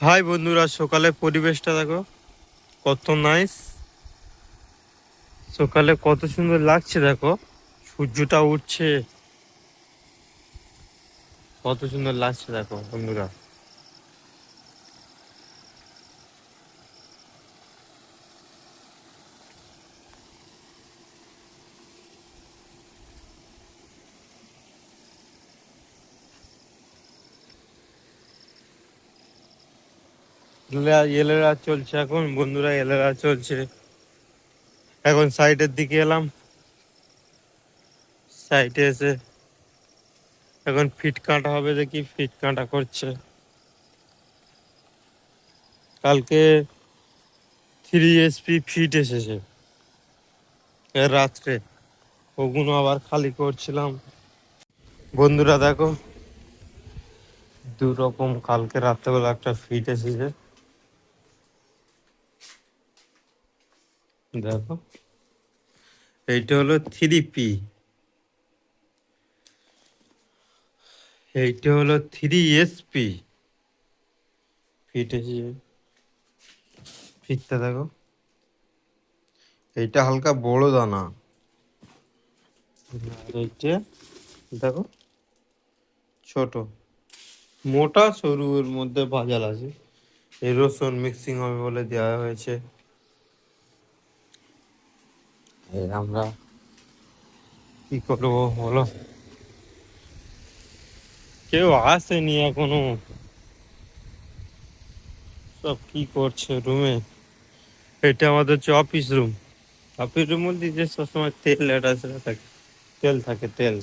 High বন্ধুরা সকালে পরিবেশটা দেখো, কত নাইস সকালে কত সুন্দর লাগছে দেখো, সূর্যটা উঠছে। কত সুন্দর লাগছে দেখো বন্ধুরা। এলেরা- চলছে এখন, বন্ধুরা এলেরা চলছে। এখন সাইডের দিকে এলাম। সাইডে এসে এখন ফিট কাটা হবে দেখি, ফিট কাটা করছে। কালকে থ্রি এসপি ফিট এসেছে। রাত্রে। ওগুলো আবার খালি করছিলাম। বন্ধুরা দেখো দু রকম কালকে রাত্রেবেলা একটা ফিট এসেছে। দেখো। এইটা হলো থ্রি পি। এইটা হলো থ্রি এসপি ফিট এসেছে ফিটটা দেখো। এইটা হালকা বড় দানা। এইটা দেখো। ছোট। মোটা সরুর মধ্যে ভাজাল আছে। এই রসুন মিক্সিং হবে বলে দেওয়া হয়েছে। এই আমরা কি করব বলো? কেউ আসেনি এখনও। সব কি করছে রুমে? এটা আমাদের হচ্ছে অফিস রুম অফিস রুম বলতে যে সবসময় তেল এটা সেটা থাকে। তেল থাকে, তেল।